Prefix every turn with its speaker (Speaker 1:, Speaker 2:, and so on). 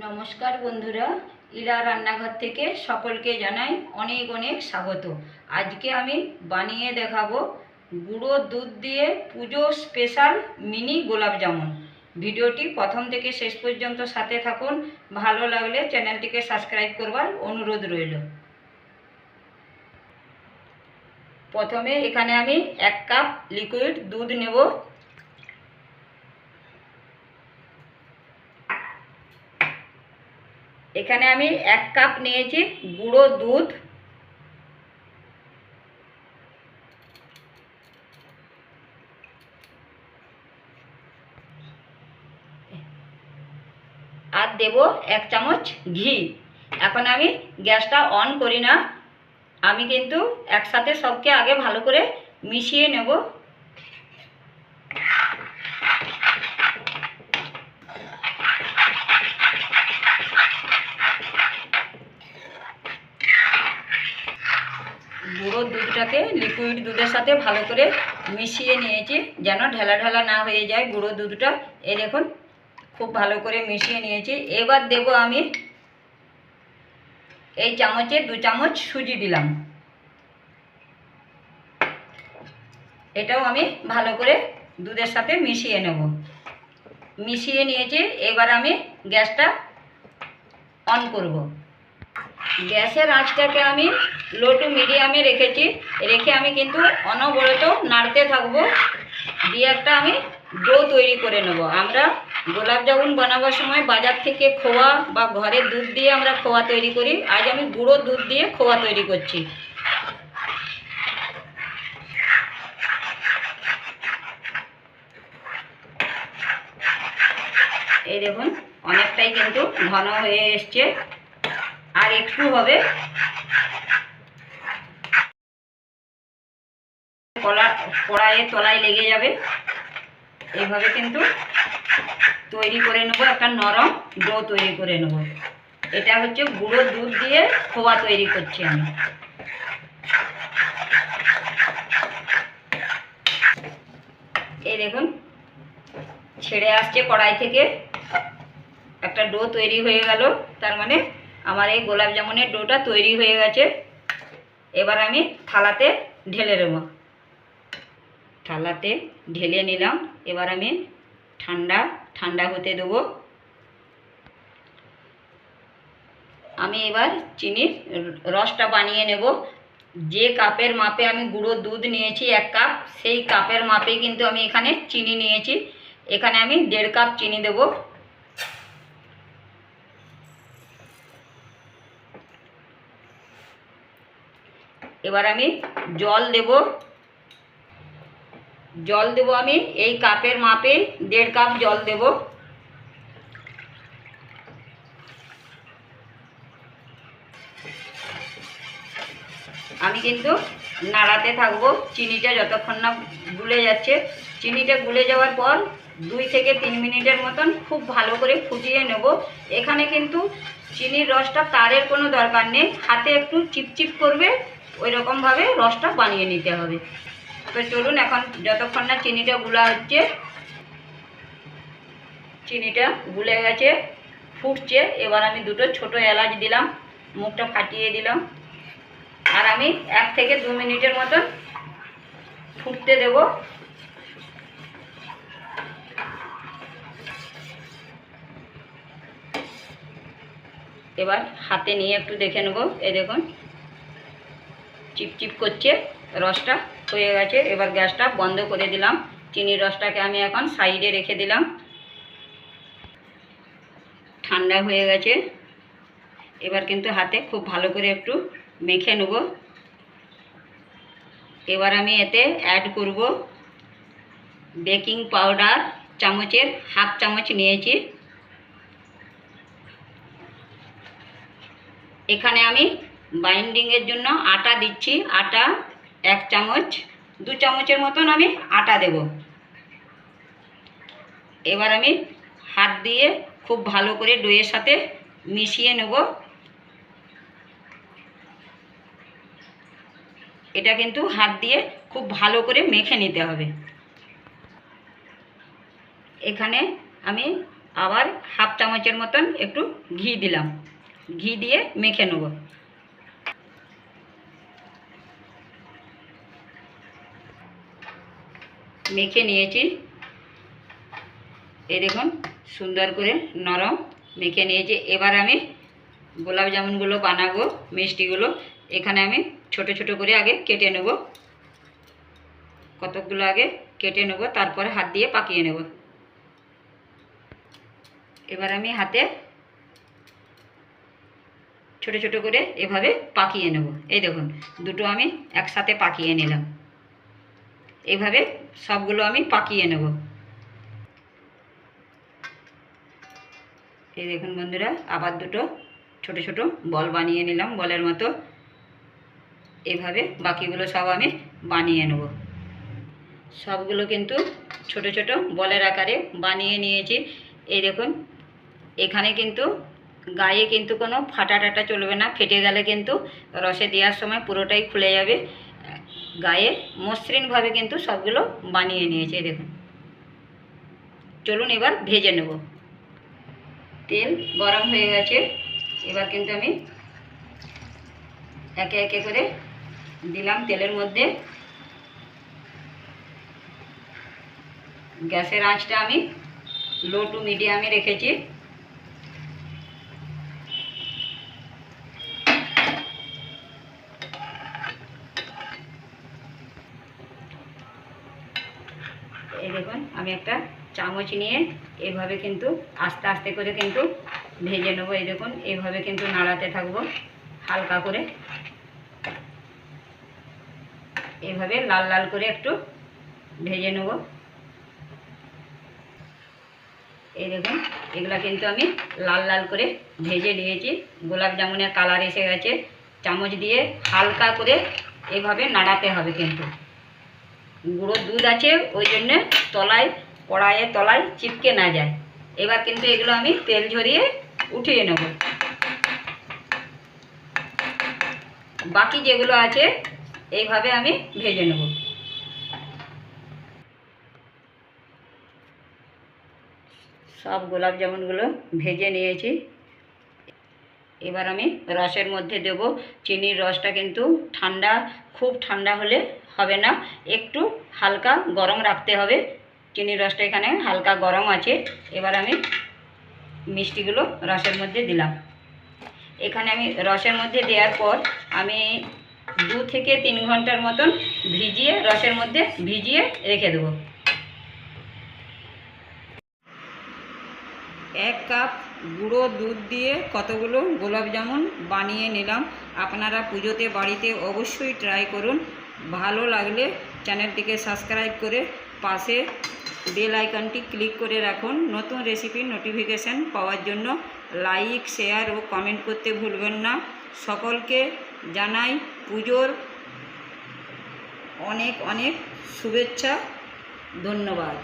Speaker 1: নমস্কার বন্ধুরা, ইরা রান্নাঘর থেকে সকলকে জানাই অনেক অনেক স্বাগত। আজকে আমি বানিয়ে দেখাবো গুঁড়ো দুধ দিয়ে পুজো স্পেশাল মিনি গোলাপ জামুন। ভিডিওটি প্রথম থেকে শেষ পর্যন্ত সাথে থাকুন, ভালো লাগলে চ্যানেলটিকে সাবস্ক্রাইব করবার অনুরোধ রইল। প্রথমে এখানে আমি এক কাপ লিকুইড দুধ নেব। এখানে আমি এক কাপ নিয়েছি গুঁড়ো দুধ। আর দেব এক চামচ ঘি। এখন আমি গ্যাসটা অন করি না। আমি কিন্তু একসাথে সবকে আগে ভালো করে মিশিয়ে নেব। দুধটাকে লিকুইড দুধের সাথে ভালো করে মিশিয়ে নিয়েছি, যেন ঢেলা ঢেলা না হয়ে যায়। গুঁড়ো দুধটা এ দেখুন, খুব ভালো করে মিশিয়ে নিয়েছি। এবার দেব আমি এই চামচে দু চামচ সুজি দিলাম। এটাও আমি ভালো করে দুধের সাথে মিশিয়ে নেব। মিশিয়ে নিয়েছি, এবার আমি গ্যাসটা অন করব। গ্যাসের আঁচটাকে আমি লো টু মিডিয়ামে রেখেছি। রেখে আমি কিন্তু অনবরত নাড়তে থাকব। দিয়ে একটা আমি ডো তৈরি করে নেব। আমরা গোলাপ জামুন বানাবার সময় বাজার থেকে খোয়া বা ঘরের দুধ দিয়ে আমরা খোয়া তৈরি করি। আজ আমি গুঁড়ো দুধ দিয়ে খোয়া তৈরি করছি। এই দেখুন, অনেকটাই কিন্তু ঘন হয়ে এসছে। আর একটু হবে? কলা কড়াইয়ের তলায় লেগে যাবে। এইভাবে কিন্তু তৈরি করে নেব, একটা নরম ডো তৈরি করে নেব। এটা হচ্ছে গুঁড়ো দুধ দিয়ে খোয়া তৈরি করছি আমি। এই দেখুন, ছেড়ে আসছে কড়াই থেকে। একটা ডো তৈরি হয়ে গেল, তার মানে আমার এই গোলাপ জামুনের ডোটা তৈরি হয়ে গেছে। এবার আমি থালাতে ঢেলে দেবো। থালাতে ঢেলে নিলাম। এবার আমি ঠান্ডা ঠান্ডা হতে দেবো। আমি এবার চিনির রসটা বানিয়ে নেব। যে কাপের মাপে আমি গুঁড়ো দুধ নিয়েছি এক কাপ, সেই কাপের মাপে কিন্তু আমি এখানে চিনি নিয়েছি। এখানে আমি দেড় কাপ চিনি দেব। এবার আমি জল দেব। জল দেব আমি, এই কাপের মাপে দেড় কাপ জল দেব। আমি কিন্তু নাড়াতে থাকব, চিনিটা যতক্ষণ না গুলে যাচ্ছে। চিনিটা গুলে যাওয়ার পর দুই থেকে তিন মিনিটের মতন খুব ভালো করে ফুটিয়ে নেব। এখানে কিন্তু চিনির রসটা তারের কোনো দরকার নেই, হাতে একটু চিপচিপ করবে ওই রকমভাবে রসটা বানিয়ে নিতে হবে। তো চলুন এখন যতক্ষণ না চিনিটা গুলা হচ্ছে, চিনিটা গুলে গেছে, ফুটছে, এবার আমি দুটো ছোট এলাচ দিলাম, মুখটা ফাটিয়ে দিলাম। আর আমি এক থেকে দু মিনিটের মতন ফুটতে দেব। এবার হাতে নিয়ে একটু দেখে নেব, এই দেখুন। চিপচিপ করছে, রসটা হয়ে গেছে। এবার গ্যাসটা বন্ধ করে দিলাম। চিনির রসটাকে আমি এখন সাইডে রেখে দিলাম। ঠান্ডা হয়ে গেছে। এবার কিন্তু হাতে খুব ভালো করে একটু মেখে নেব। এবার আমি এতে অ্যাড করব বেকিং পাউডার চামচের হাফ চামচ নিয়েছি। এখানে আমি বাইন্ডিংয়ের জন্য আটা দিচ্ছি। আটা এক চামচ, দু চামচের মতন আমি আটা দেব। এবার আমি হাত দিয়ে খুব ভালো করে ডোয়ের সাথে মিশিয়ে নেব। এটা কিন্তু হাত দিয়ে খুব ভালো করে মেখে নিতে হবে। এখানে আমি আবার হাফ চামচের মতন একটু ঘি দিলাম। ঘি দিয়ে মেখে নেব। মেখে নিয়েছি। এই দেখুন, সুন্দর করে নরম মেখে নিয়েছি। এবার আমি গোলাপ জামুনগুলো বানাবো, মিষ্টিগুলো। এখানে আমি ছোট ছোট করে আগে কেটে নেব। কতকগুলো আগে কেটে নেব, তারপরে হাত দিয়ে পাকিয়ে নেব। এবার আমি হাতে ছোট ছোট করে এভাবে পাকিয়ে নেব। এই দেখুন, দুটো আমি একসাথে পাকিয়ে নিলাম। এইভাবে সবগুলো আমি পাকিয়ে নেব। এই দেখুন বন্ধুরা, আবার দুটো ছোট ছোট বল বানিয়ে নিলাম বলের মতো। এভাবে বাকিগুলো সব আমি বানিয়ে নেব। সবগুলো কিন্তু ছোট ছোট বলের আকারে বানিয়ে নিয়েছি। এই দেখুন, এখানে কিন্তু গায়ে কিন্তু কোনো ফাটা টাটা চলবে না, ফেটে গেলে কিন্তু রসে দেওয়ার সময় পুরোটাই খুলে যাবে। গায়ে মসৃণভাবে কিন্তু সবগুলো বানিয়ে নিয়েছে দেখুন। চলুন এবার ভেজে নেব। তেল গরম হয়ে গেছে, এবার কিন্তু আমি একে একে করে দিলাম তেলের মধ্যে। গ্যাসের আঁচটা আমি লো টু মিডিয়ামে রেখেছি। এই দেখুন, আমি একটা চামচ নিয়ে এভাবে কিন্তু আস্তে আস্তে করে কিন্তু ভেজে নেব। এই দেখুন এইভাবে কিন্তু নাড়াতে থাকব হালকা করে। এইভাবে লাল লাল করে একটু ভেজে নেব। এই দেখুন, এগুলা কিন্তু আমি লাল লাল করে ভেজে নিয়েছি। গোলাপ জামুনের কালার এসে গেছে। চামচ দিয়ে হালকা করে এভাবে নাড়াতে হবে কিন্তু। গুঁড়ো দুধ আছে, ওই জন্যে তলায়, কড়াইয়ের তলায় চিপকে না যায়। এবার কিন্তু এগুলো আমি তেল ঝরিয়ে উঠিয়ে নেব। বাকি যেগুলো আছে, এইভাবে আমি ভেজে নেব। সব গোলাপ জামুনগুলো ভেজে নিয়েছি। এবার আমি রসের মধ্যে দেব। চিনির রসটা কিন্তু ঠান্ডা, খুব ঠান্ডা হলে হবে না। একটু হালকা গরম রাখতে হবে। চিনির রসটা এখানে হালকা গরম আছে। এবার আমি মিষ্টিগুলো রসের মধ্যে দিলাম। এখানে আমি রসের মধ্যে দেওয়ার পর আমি দু থেকে তিন ঘণ্টার মতন ভিজিয়ে রসের মধ্যে ভিজিয়ে রেখে দেবো। এক কাপ গুঁড়ো দুধ দিয়ে কতগুলো গোলাপ জামুন বানিয়ে নিলাম। আপনারা পুজোতে বাড়িতে অবশ্যই ট্রাই করুন। ভালো লাগলে চ্যানেলটিকে সাবস্ক্রাইব করে পাশে বেল আইকনটি ক্লিক করে রাখুন। নতুন রেসিপির নোটিফিকেশান পাওয়ার জন্য লাইক শেয়ার ও কমেন্ট করতে ভুলবেন না। সকলকে জানাই পুজোর অনেক অনেক শুভেচ্ছা। ধন্যবাদ।